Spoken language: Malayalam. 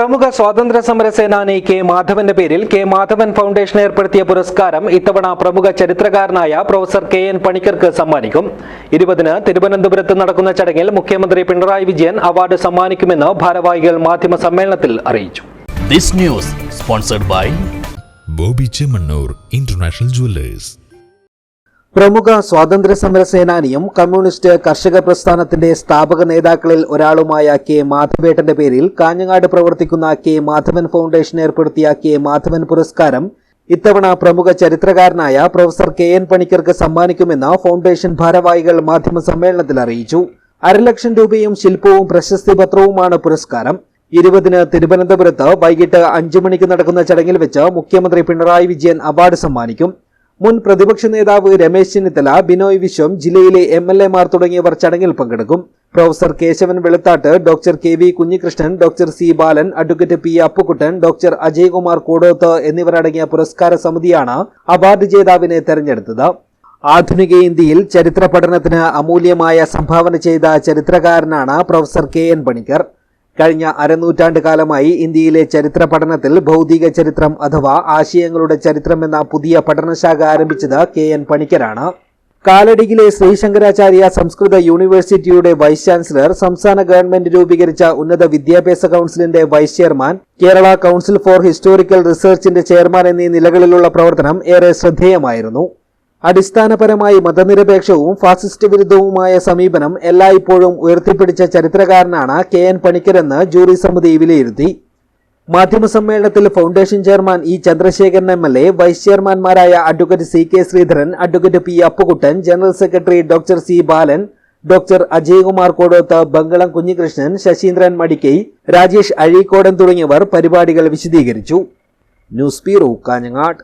പ്രമുഖ സ്വാതന്ത്ര്യ സമര സേനാനി കെ മാധവന്റെ പേരിൽ കെ മാധവൻ ഫൗണ്ടേഷൻ ഏർപ്പെടുത്തിയ പുരസ്കാരം ഇത്തവണ പ്രമുഖ ചരിത്രകാരനായ പ്രൊഫസർ കെ എൻ പണിക്കർക്ക് സമ്മാനിക്കും. ഇരുപതിന് തിരുവനന്തപുരത്ത് നടക്കുന്ന ചടങ്ങിൽ മുഖ്യമന്ത്രി പിണറായി വിജയൻ അവാർഡ് സമ്മാനിക്കുമെന്ന് ഭാരവാഹികൾ മാധ്യമ സമ്മേളനത്തിൽ അറിയിച്ചു. This news sponsored by Bobby Chemmanur international jewellers. പ്രമുഖ സ്വാതന്ത്ര്യ സമര സേനാനിയും കമ്മ്യൂണിസ്റ്റ് കർഷക പ്രസ്ഥാനത്തിന്റെ സ്ഥാപക നേതാക്കളിൽ ഒരാളുമായ കെ മാധവേട്ടന്റെ പേരിൽ കാഞ്ഞങ്ങാട് പ്രവർത്തിക്കുന്ന കെ മാധവൻ ഫൗണ്ടേഷൻ ഏർപ്പെടുത്തിയ കെ മാധവൻ പുരസ്കാരം ഇത്തവണ പ്രമുഖ ചരിത്രകാരനായ പ്രൊഫസർ കെ എൻ പണിക്കർക്ക് സമ്മാനിക്കുമെന്ന് ഫൗണ്ടേഷൻ ഭാരവാഹികൾ മാധ്യമ സമ്മേളനത്തിൽ അറിയിച്ചു. അരലക്ഷം രൂപയും ശില്പവും പ്രശസ്തി പത്രവുമാണ് പുരസ്കാരം. ഇരുപതിന് തിരുവനന്തപുരത്ത് വൈകിട്ട് അഞ്ചു മണിക്ക് നടക്കുന്ന ചടങ്ങിൽ വെച്ച് മുഖ്യമന്ത്രി പിണറായി വിജയൻ അവാർഡ് സമ്മാനിക്കും. മുൻ പ്രതിപക്ഷ നേതാവ് രമേശ് ചെന്നിത്തല ബിനോയ് വിശ്വം ജില്ലയിലെ എം എൽ എമാർ തുടങ്ങിയവർ ചടങ്ങിൽ പങ്കെടുക്കും. Professor Kesavan Veluthat doctor K V Kunhikrishnan doctor C Balan advocate P Appukuttan doctor Ajaykumar Koodoth എന്നിവരടങ്ങിയ പുരസ്കാര സമിതിയാണ് അവാർഡ് ജേതാവിനെ തെരഞ്ഞെടുത്തത്. ആധുനിക ഇന്ത്യയിൽ ചരിത്ര പഠനത്തിന് അമൂല്യമായ സംഭാവന ചെയ്ത ചരിത്രകാരനാണ് പ്രൊഫസർ കെ എൻ പണിക്കർ. കഴിഞ്ഞ അരനൂറ്റാണ്ട് കാലമായി ഇന്ത്യയിലെ ചരിത്ര പഠനത്തിൽ ഭൗതിക ചരിത്രം അഥവാ ആശയങ്ങളുടെ ചരിത്രം എന്ന പുതിയ പഠനശാഖ ആരംഭിച്ചത് കെ എൻ പണിക്കരാണ്. കാലടിയിലെ ശ്രീശങ്കരാചാര്യ സംസ്കൃത യൂണിവേഴ്സിറ്റിയുടെ വൈസ് ചാൻസലർ സംസ്ഥാന ഗവൺമെന്റ് രൂപീകരിച്ച ഉന്നത വിദ്യാഭ്യാസ കൌൺസിലിന്റെ vice chairman Kerala council for historical റിസർച്ചിന്റെ chairman എന്നീ നിലകളിലുള്ള പ്രവർത്തനം ഏറെ ശ്രദ്ധേയമായിരുന്നു. അടിസ്ഥാനപരമായി മതനിരപേക്ഷവും ഫാസിസ്റ്റ് വിരുദ്ധവുമായ സമീപനം എല്ലായ്പ്പോഴും ഉയർത്തിപ്പിടിച്ച ചരിത്രകാരനാണ് കെ എൻ പണിക്കരെന്ന് ജൂറി സമിതി വിലയിരുത്തി. മാധ്യമസമ്മേളനത്തിൽ foundation chairman E Chandrasekharan M L A vice ചെയർമാൻമാരായ advocate C K Sreedharan advocate P Appukuttan general secretary doctor C Balan doctor Ajaykumar Kodoth Bangalam Kunhikrishnan Sasheendran Madikkai Rajesh Azhikodan തുടങ്ങിയവർ പരിപാടികൾ വിശദീകരിച്ചു. News bureau Kanhangad.